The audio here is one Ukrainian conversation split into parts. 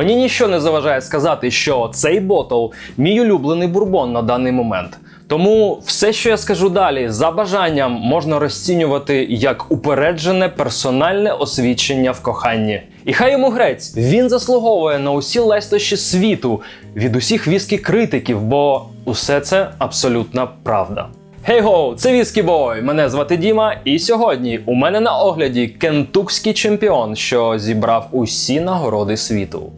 Мені нічого не заважає сказати, що цей ботл мій улюблений бурбон на даний момент. Тому все, що я скажу далі, за бажанням можна розцінювати як упереджене персональне освідчення в коханні. І хай йому грець, він заслуговує на усі лестощі світу від усіх віскі критиків, бо усе це абсолютна правда. Хей гоу, це Віскі Бой. Мене звати Діма, і сьогодні у мене на огляді кентукський чемпіон, що зібрав усі нагороди світу.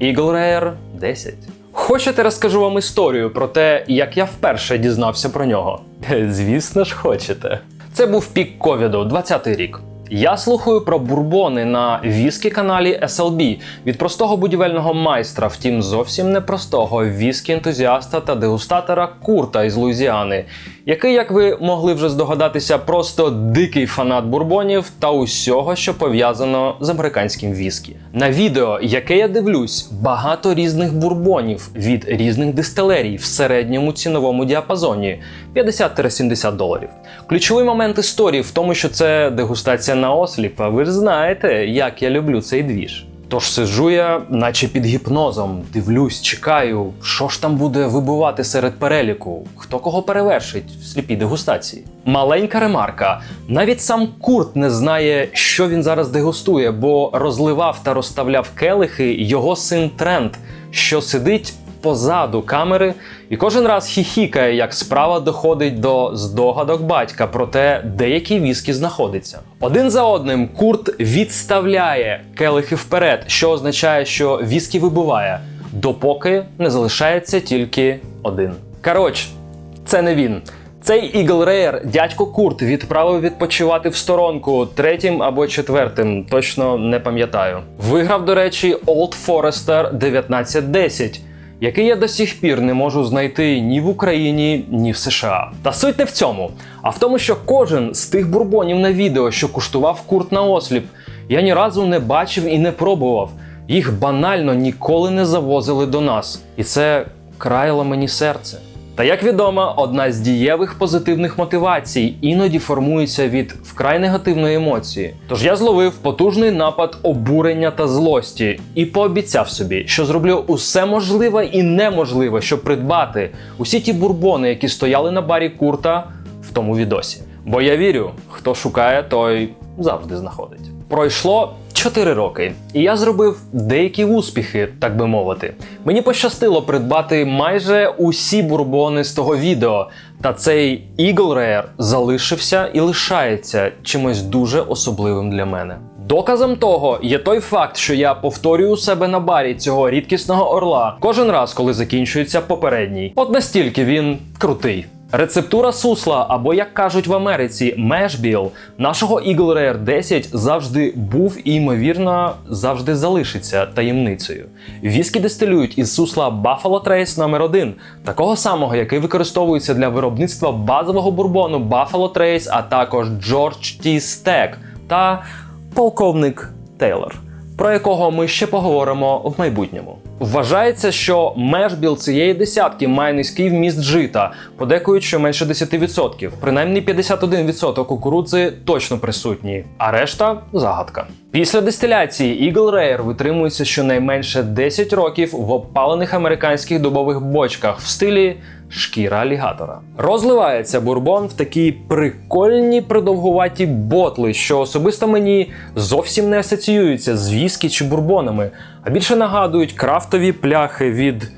Eagle Rare 10. Хочете, розкажу вам історію про те, як я вперше дізнався про нього? Звісно ж, хочете. Це був пік ковіду, 20-й рік. Я слухаю про бурбони на віскі каналі SLB від простого будівельного майстра, втім зовсім не простого віскі ентузіаста та дегустатора Курта із Луїзіани, який, як ви могли вже здогадатися, просто дикий фанат бурбонів та усього, що пов'язано з американським віскі. На відео, яке я дивлюсь, багато різних бурбонів від різних дистилерій в середньому ціновому діапазоні 50-70 доларів. Ключовий момент історії в тому, що це дегустація на осліп, а ви ж знаєте, як я люблю цей двіж. Тож сиджу я, наче під гіпнозом, дивлюсь, чекаю, що ж там буде вибувати серед переліку, хто кого перевершить в сліпій дегустації. Маленька ремарка: навіть сам Курт не знає, що він зараз дегустує, бо розливав та розставляв келихи його син Трент, що сидить позаду камери, і кожен раз хіхікає, як справа доходить до здогадок батька про те, де який віскі знаходиться. Один за одним Курт відставляє келихи вперед, що означає, що віскі вибуває, допоки не залишається тільки один. Коротше, це не він. Цей Eagle Rare дядько Курт відправив відпочивати в сторонку третім або четвертим, точно не пам'ятаю. Виграв, до речі, Old Forester 1910 який я до сих пір не можу знайти ні в Україні, ні в США. Та суть не в цьому, а в тому, що кожен з тих бурбонів на відео, що куштував курт на осліп, я ні разу не бачив і не пробував. Їх банально ніколи не завозили до нас, і це країло мені серце. Та як відомо, одна з дієвих позитивних мотивацій іноді формується від вкрай негативної емоції. Тож я зловив потужний напад обурення та злості і пообіцяв собі, що зроблю усе можливе і неможливе, щоб придбати усі ті бурбони, які стояли на барі курта в тому відосі. Бо я вірю, хто шукає, той завжди знаходить. Пройшло 4 роки, і я зробив деякі успіхи, так би мовити. Мені пощастило придбати майже усі бурбони з того відео, та цей Eagle Rare залишився і лишається чимось дуже особливим для мене. Доказом того є той факт, що я повторюю у себе на барі цього рідкісного орла кожен раз, коли закінчується попередній. От настільки він крутий. Рецептура сусла, або як кажуть в Америці, мешбіл нашого Eagle Rare 10 завжди був і, ймовірно, завжди залишиться таємницею. Віскі дистилюють із сусла Buffalo Trace номер 1 такого самого, який використовується для виробництва базового бурбону Buffalo Trace, а також George T. Stack та полковник Тейлор про якого ми ще поговоримо в майбутньому. Вважається, що межбіл цієї десятки має низький вміст жита, подекують, що менше 10%. Принаймні 51% кукурудзи точно присутні, а решта загадка. Після дистиляції Eagle Rare витримується щонайменше 10 років в опалених американських дубових бочках в стилі шкіра алігатора. Розливається бурбон в такі прикольні продовгуваті ботли, що особисто мені зовсім не асоціюються з віскі чи бурбонами, а більше нагадують крафтові пляхи від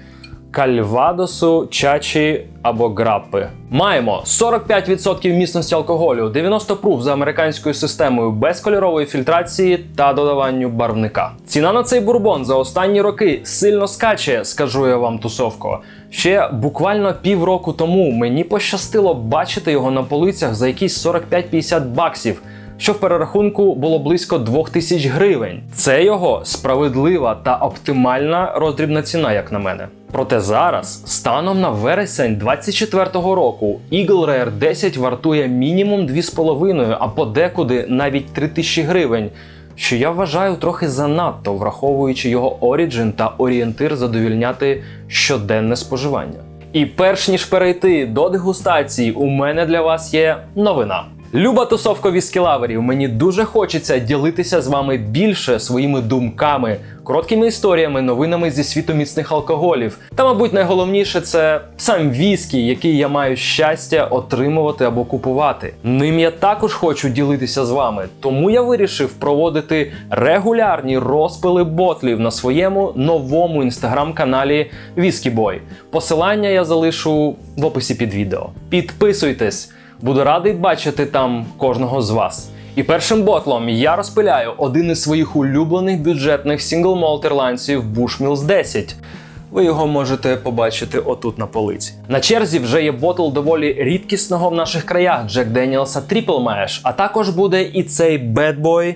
кальвадосу, чачі або граппи. Маємо 45% міцності алкоголю, 90 пруф за американською системою без кольорової фільтрації та додаванню барвника. Ціна на цей бурбон за останні роки сильно скаче, скажу я вам тусовко. Ще буквально півроку тому мені пощастило бачити його на полицях за якісь 45-50 баксів що в перерахунку було близько 2000 гривень. Це його справедлива та оптимальна роздрібна ціна, як на мене. Проте зараз, станом на вересень 24-го року, Eagle Rare 10 вартує мінімум 2,5, а подекуди навіть 3000 гривень. Що я вважаю трохи занадто, враховуючи його оріджин та орієнтир задовільняти щоденне споживання. І перш ніж перейти до дегустації, у мене для вас є новина. Люба тусовка віскілаверів, мені дуже хочеться ділитися з вами більше своїми думками, короткими історіями, новинами зі світу міцних алкоголів. Та, мабуть, найголовніше це сам віскі, який я маю щастя отримувати або купувати. Ним я також хочу ділитися з вами, тому я вирішив проводити регулярні розпили ботлів на своєму новому інстаграм-каналі Whiskey Посилання я залишу в описі під відео. Підписуйтесь! Буду радий бачити там кожного з вас. І першим ботлом я розпиляю один із своїх улюблених бюджетних сінгл-молт Bushmills 10. Ви його можете побачити отут на полиці. На черзі вже є ботл доволі рідкісного в наших краях Jack Daniel's Triple а також буде і цей Bad Boy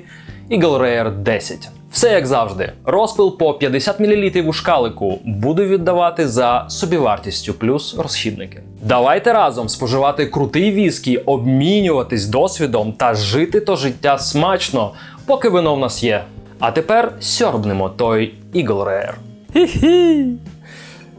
Eagle Rare 10. Все як завжди. Розпил по 50 мл у шкалику буду віддавати за собівартістю плюс розхідники. Давайте разом споживати крутий віскі, обмінюватись досвідом та жити то життя смачно, поки вино в нас є. А тепер сьорбнемо той Eagle Rare. Хі-хі.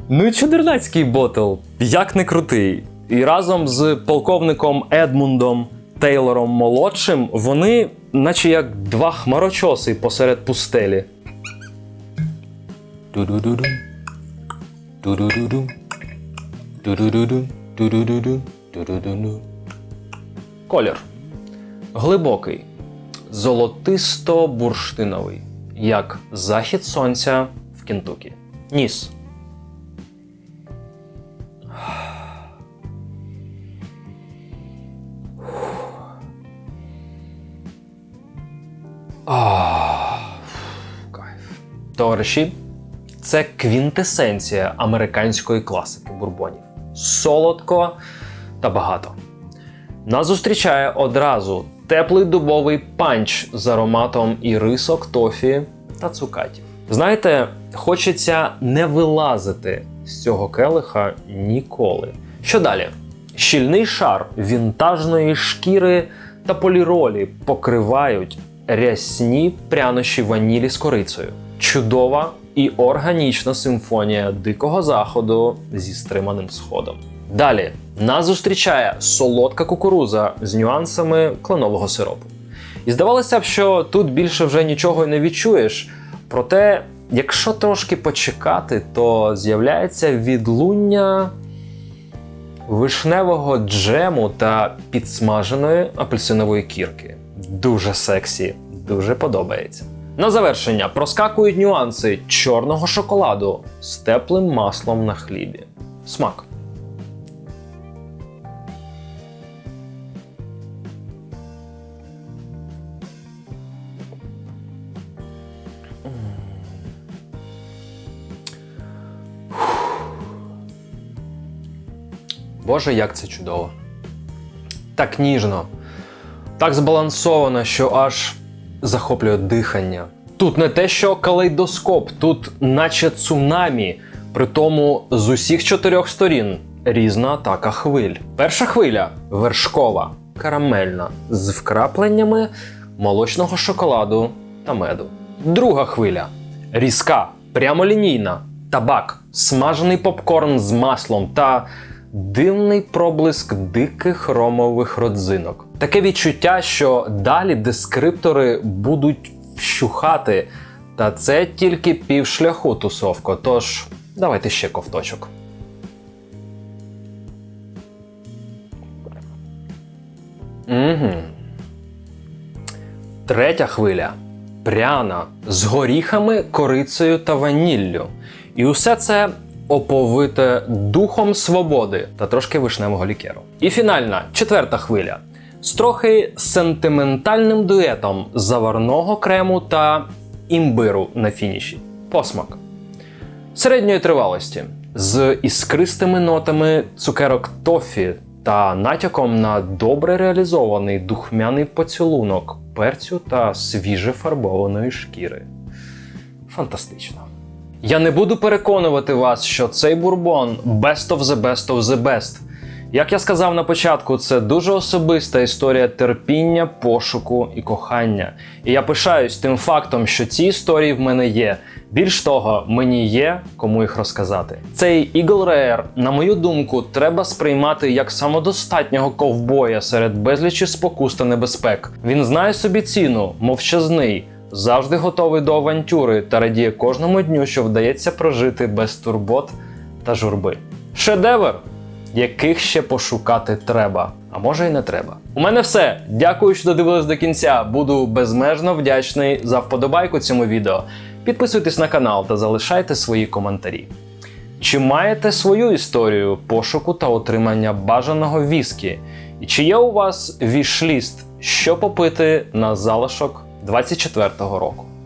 Ну і чудернацький ботл, як не крутий. І разом з полковником Едмундом Тейлором молодшим вони, наче як два хмарочоси посеред пустелі. Ду-ду-ду-ду. Ду-ду-ду-ду. Ду-ду-ду-ду. Ду-ду-ду-ду. Ду-ду-ду-ду. Колір. Глибокий. Золотисто-бурштиновий. Як захід сонця в Кентукі. Ніс. Товариші, це квінтесенція американської класики бурбонів. Солодко та багато. Нас зустрічає одразу теплий дубовий панч з ароматом ірисок, тофі та цукатів. Знаєте, хочеться не вилазити з цього келиха ніколи. Що далі? Щільний шар вінтажної шкіри та поліролі покривають рясні прянощі ванілі з корицею. Чудова і органічна симфонія дикого заходу зі стриманим сходом. Далі нас зустрічає солодка кукуруза з нюансами кленового сиропу. І здавалося б, що тут більше вже нічого й не відчуєш. Проте, якщо трошки почекати, то з'являється відлуння вишневого джему та підсмаженої апельсинової кірки. Дуже сексі, дуже подобається. На завершення проскакують нюанси чорного шоколаду з теплим маслом на хлібі. Смак. Боже, як це чудово. Так ніжно, так збалансовано, що аж захоплює дихання. Тут не те, що калейдоскоп, тут наче цунамі, при тому з усіх чотирьох сторін різна атака хвиль. Перша хвиля вершкова, карамельна, з вкрапленнями молочного шоколаду та меду. Друга хвиля різка, прямолінійна, табак, смажений попкорн з маслом та дивний проблиск диких ромових родзинок. Таке відчуття, що далі дескриптори будуть вщухати. Та це тільки півшляху тусовко. Тож давайте ще ковточок. Угу. Третя хвиля пряна з горіхами, корицею та ваніллю. І усе це оповите духом свободи та трошки вишневого лікеру. І фінальна четверта хвиля з трохи сентиментальним дуетом заварного крему та імбиру на фініші. Посмак середньої тривалості з іскристими нотами цукерок тофі та натяком на добре реалізований духмяний поцілунок перцю та свіже фарбованої шкіри. Фантастично. Я не буду переконувати вас, що цей бурбон best of the best of the best. Як я сказав на початку, це дуже особиста історія терпіння, пошуку і кохання. І я пишаюсь тим фактом, що ці історії в мене є. Більш того, мені є кому їх розказати. Цей Eagle Rare, на мою думку, треба сприймати як самодостатнього ковбоя серед безлічі спокус та небезпек. Він знає собі ціну, мовчазний, завжди готовий до авантюри та радіє кожному дню, що вдається прожити без турбот та журби. Шедевр, яких ще пошукати треба. А може й не треба. У мене все. Дякую, що додивились до кінця. Буду безмежно вдячний за вподобайку цьому відео. Підписуйтесь на канал та залишайте свої коментарі. Чи маєте свою історію пошуку та отримання бажаного віскі? І чи є у вас вішліст, що попити на залишок 24-го року?